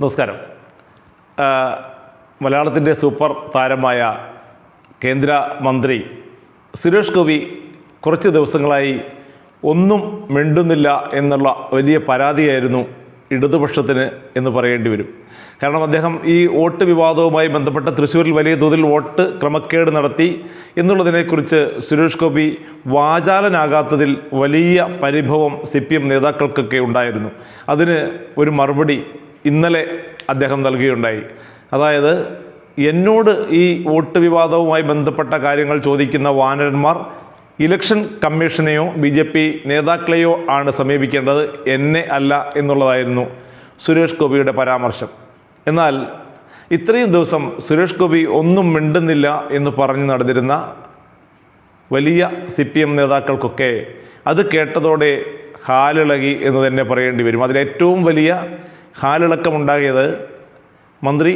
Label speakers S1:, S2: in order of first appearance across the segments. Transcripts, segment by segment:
S1: നമസ്കാരം. മലയാളത്തിന്റെ സൂപ്പർ താരമായ കേന്ദ്ര മന്ത്രി സുരേഷ് ഗോപി കുറച്ച് ദിവസങ്ങളായി ഒന്നും മിണ്ടുന്നില്ല എന്നുള്ള വലിയ പരാതിയായിരുന്നു ഇടതുപക്ഷത്തിന് എന്ന് പറയേണ്ടി വരും. കാരണം അദ്ദേഹം ഈ വോട്ട് വിവാദവുമായി ബന്ധപ്പെട്ട തൃശ്ശൂരിൽ വലിയ തോതിൽ വോട്ട് ക്രമക്കേട് നടത്തി എന്നുള്ളതിനെക്കുറിച്ച് സുരേഷ് ഗോപി വാചാലനാകാത്തതിൽ വലിയ പരിഭവം സി പി എം നേതാക്കൾക്കൊക്കെ ഉണ്ടായിരുന്നു. അതിന് ഒരു മറുപടി ഇന്നലെ അദ്ദേഹം നൽകുകയുണ്ടായി അതായത് എന്നോട് ഈ വോട്ട് വിവാദവുമായി ബന്ധപ്പെട്ട കാര്യങ്ങൾ ചോദിക്കുന്ന വാനരന്മാർ ഇലക്ഷൻ കമ്മീഷനെയോ ബി ജെ പി നേതാക്കളെയോ ആണ് സമീപിക്കേണ്ടത് എന്നെ അല്ല എന്നുള്ളതായിരുന്നു സുരേഷ് ഗോപിയുടെ പരാമർശം. എന്നാൽ ഇത്രയും ദിവസം സുരേഷ് ഗോപി ഒന്നും മിണ്ടുന്നില്ല എന്ന് പറഞ്ഞു നടന്നിരുന്ന വലിയ സി പി എം നേതാക്കൾക്കൊക്കെ അത് കേട്ടതോടെ ഹാലിളകി എന്ന് തന്നെ പറയേണ്ടി വരും. അതിലേറ്റവും വലിയ ഹാലിളക്കമുണ്ടാകിയത് മന്ത്രി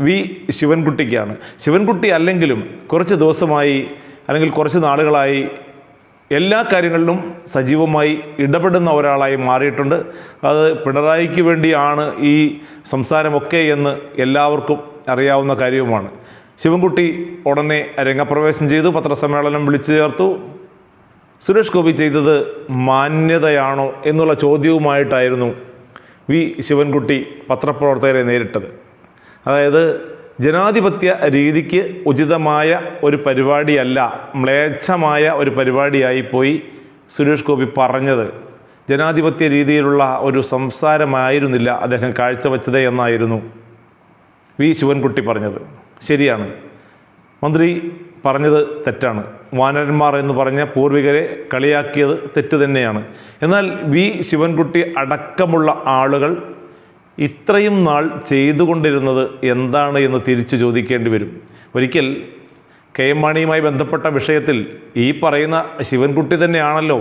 S1: വി ശിവൻകുട്ടിക്കാണ്. ശിവൻകുട്ടി അല്ലെങ്കിലും കുറച്ച് ദിവസമായി അല്ലെങ്കിൽ കുറച്ച് നാളുകളായി എല്ലാ കാര്യങ്ങളിലും സജീവമായി ഇടപെടുന്ന ഒരാളായി മാറിയിട്ടുണ്ട്. അത് പിണറായിക്ക് വേണ്ടിയാണ് ഈ സംസാരമൊക്കെ എന്ന് എല്ലാവർക്കും അറിയാവുന്ന കാര്യവുമാണ്. ശിവൻകുട്ടി ഉടനെ രംഗപ്രവേശം ചെയ്തു. പത്രസമ്മേളനം വിളിച്ചു ചേർത്തു. സുരേഷ് ഗോപി ചെയ്തത് മാന്യതയാണോ എന്നുള്ള ചോദ്യവുമായിട്ടായിരുന്നു വി. ശിവൻകുട്ടി പത്രപ്രവർത്തകരെ നേരിട്ടത്. അതായത് ജനാധിപത്യ രീതിക്ക് ഉചിതമായ ഒരു പരിപാടിയല്ല മ്ലേച്ഛമായ ഒരു പരിപാടിയായി പോയി സുരേഷ് ഗോപി പറഞ്ഞത്. ജനാധിപത്യ രീതിയിലുള്ള ഒരു സംസാരമായിരുന്നില്ല അദ്ദേഹം കാഴ്ചവെച്ചത് എന്നായിരുന്നു വി. ശിവൻകുട്ടി പറഞ്ഞത്. ശരിയാണ്. മന്ത്രി പറഞ്ഞത് തെറ്റാണ്. വാനരന്മാർ എന്ന് പറഞ്ഞ പൂർവികരെ കളിയാക്കിയത് തെറ്റ് തന്നെയാണ്. എന്നാൽ വി. ശിവൻകുട്ടി അടക്കമുള്ള ആളുകൾ ഇത്രയും നാൾ ചെയ്തുകൊണ്ടിരുന്നത് എന്താണ് എന്ന് തിരിച്ചു ചോദിക്കേണ്ടി വരും. ഒരിക്കൽ കെ. എം. മാണിയുമായി ബന്ധപ്പെട്ട വിഷയത്തിൽ ഈ പറയുന്ന ശിവൻകുട്ടി തന്നെയാണല്ലോ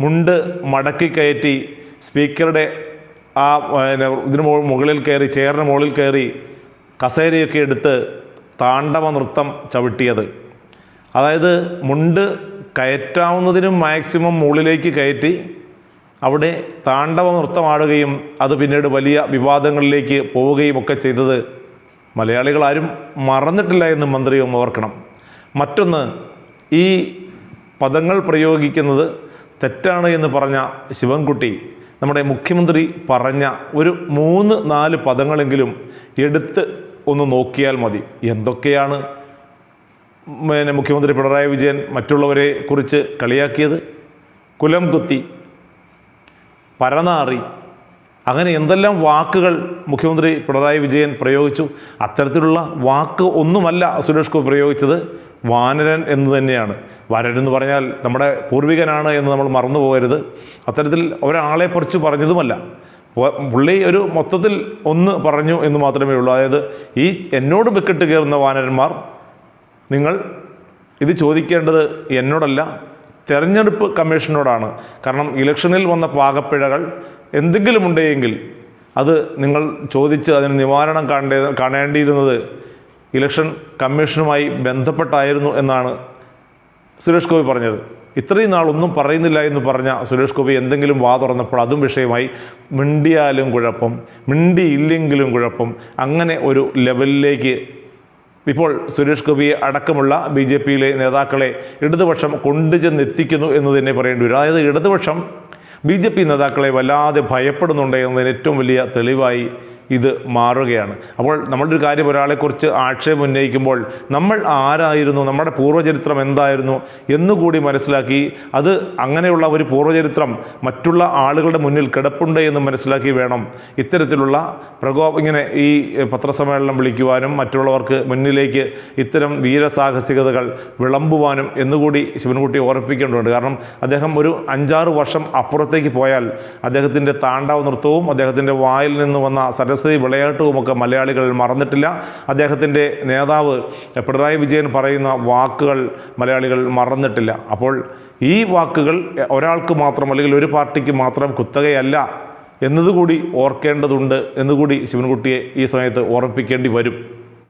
S1: മുണ്ട് മടക്കി കയറ്റി സ്പീക്കറുടെ ആ ഇതിന് മുകളിൽ കയറി ചെയറിന് മുകളിൽ കയറി കസേരയൊക്കെ എടുത്ത് താണ്ഡവ നൃത്തം ചവിട്ടിയത്. അതായത് മുണ്ട് കയറ്റാവുന്നതിനും മാക്സിമം മുകളിലേക്ക് കയറ്റി അവിടെ താണ്ഡവ നൃത്തമാടുകയും അത് പിന്നീട് വലിയ വിവാദങ്ങളിലേക്ക് പോവുകയും ഒക്കെ ചെയ്തത് മലയാളികളാരും മറന്നിട്ടില്ല എന്ന് മന്ത്രിയും ഓർക്കണം. മറ്റൊന്ന് ഈ പദങ്ങൾ പ്രയോഗിക്കുന്നത് തെറ്റാണ് എന്ന് പറഞ്ഞ ശിവൻകുട്ടി നമ്മുടെ മുഖ്യമന്ത്രി പറഞ്ഞ ഒരു മൂന്ന് നാല് പദങ്ങളെങ്കിലും എടുത്ത് ഒന്ന് നോക്കിയാൽ മതി. എന്തൊക്കെയാണ് പിന്നെ മുഖ്യമന്ത്രി പിണറായി വിജയൻ മറ്റുള്ളവരെ കുറിച്ച് കളിയാക്കിയത്? കുലം കുത്തി പരനാറി അങ്ങനെ എന്തെല്ലാം വാക്കുകൾ മുഖ്യമന്ത്രി പിണറായി വിജയൻ പ്രയോഗിച്ചു? അത്തരത്തിലുള്ള വാക്ക് ഒന്നുമല്ല സുരേഷ് ഗോപി പ്രയോഗിച്ചത് വാനരൻ എന്ന് തന്നെയാണ്. വാനരൻ എന്ന് പറഞ്ഞാൽ നമ്മുടെ പൂർവികനാണ് എന്ന് നമ്മൾ മറന്നു പോകരുത്. അത്തരത്തിൽ ഒരാളെ കുറിച്ച് പറഞ്ഞതുമല്ല. പുള്ളി ഒരു മൊത്തത്തിൽ ഒന്ന് പറഞ്ഞു എന്ന് മാത്രമേ ഉള്ളൂ. അതായത് ഈ എന്നോട് ബെക്കിട്ട് കയറുന്ന വാനരന്മാർ നിങ്ങൾ ഇത് ചോദിക്കേണ്ടത് എന്നോടല്ല തെരഞ്ഞെടുപ്പ് കമ്മീഷനോടാണ്. കാരണം ഇലക്ഷനിൽ വന്ന പാകപ്പിഴകൾ എന്തെങ്കിലും ഉണ്ടെങ്കിൽ അത് നിങ്ങൾ ചോദിച്ച് അതിന് നിവാരണം കാണേ കാണേണ്ടിയിരുന്നത് ഇലക്ഷൻ കമ്മീഷനുമായി ബന്ധപ്പെട്ടായിരുന്നു എന്നാണ് സുരേഷ് ഗോപി പറഞ്ഞത്. ഇത്രയും നാളൊന്നും പറയുന്നില്ല എന്ന് പറഞ്ഞ സുരേഷ് ഗോപി എന്തെങ്കിലും വാ തുറന്നപ്പോൾ അതും വിഷയമായി മിണ്ടിയാലും കുഴപ്പം മിണ്ടിയില്ലെങ്കിലും കുഴപ്പം. അങ്ങനെ ഒരു ലെവലിലേക്ക് ഇപ്പോൾ സുരേഷ് ഗോപിയെ അടക്കമുള്ള ബി ജെ പിയിലെ നേതാക്കളെ ഇടതുപക്ഷം കൊണ്ടുചെന്നെത്തിക്കുന്നു എന്ന് തന്നെ പറയേണ്ടി വരും. അതായത് ഇടതുപക്ഷം ബി ജെ പി നേതാക്കളെ വല്ലാതെ ഭയപ്പെടുന്നുണ്ട് എന്നതിന് ഏറ്റവും വലിയ തെളിവായി ഇത് മാറുകയാണ്. അപ്പോൾ നമ്മളൊരു കാര്യം ഒരാളെക്കുറിച്ച് ആക്ഷേപം ഉന്നയിക്കുമ്പോൾ നമ്മൾ ആരായിരുന്നു? നമ്മുടെ പൂർവചരിത്രം എന്തായിരുന്നു? എന്നുകൂടി മനസ്സിലാക്കി അത് അങ്ങനെയുള്ള ഒരു പൂർവചരിത്രം മറ്റുള്ള ആളുകളുടെ മുന്നിൽ കിടപ്പുണ്ട് എന്ന് മനസ്സിലാക്കി വേണം. ഇത്തരത്തിലുള്ള പ്രകോപ ഇങ്ങനെ ഈ പത്രസമ്മേളനം വിളിക്കുവാനും മറ്റുള്ളവർക്ക് മുന്നിലേക്ക് ഇത്തരം വീരസാഹസികതകൾ വിളമ്പുവാനും എന്നുകൂടി ശിവൻകുട്ടി ഓർപ്പിക്കേണ്ടതുണ്ട് കാരണം അദ്ദേഹം ഒരു അഞ്ചാറ് വർഷം അപ്പുറത്തേക്ക് പോയാൽ അദ്ദേഹത്തിന്റെ താണ്ടാവ് നൃത്തവും അദ്ദേഹത്തിന്റെ വായിൽ നിന്ന് വന്ന സരസ്വതി വിളയാട്ടവുമൊക്കെ മലയാളികൾ മറന്നിട്ടില്ല. അദ്ദേഹത്തിന്റെ നേതാവ് പിണറായി വിജയൻ പറയുന്ന വാക്കുകൾ മലയാളികൾ മറന്നിട്ടില്ല. അപ്പോൾ ഈ വാക്കുകൾ ഒരാൾക്ക് മാത്രം അല്ലെങ്കിൽ ഒരു പാർട്ടിക്ക് മാത്രം കുത്തകയല്ല എന്നതുകൂടി ഓർക്കേണ്ടതുണ്ട്. എന്നുകൂടി ശിവൻകുട്ടിയെ ഈ സമയത്ത് ഓർമ്മിപ്പിക്കേണ്ടി വരും.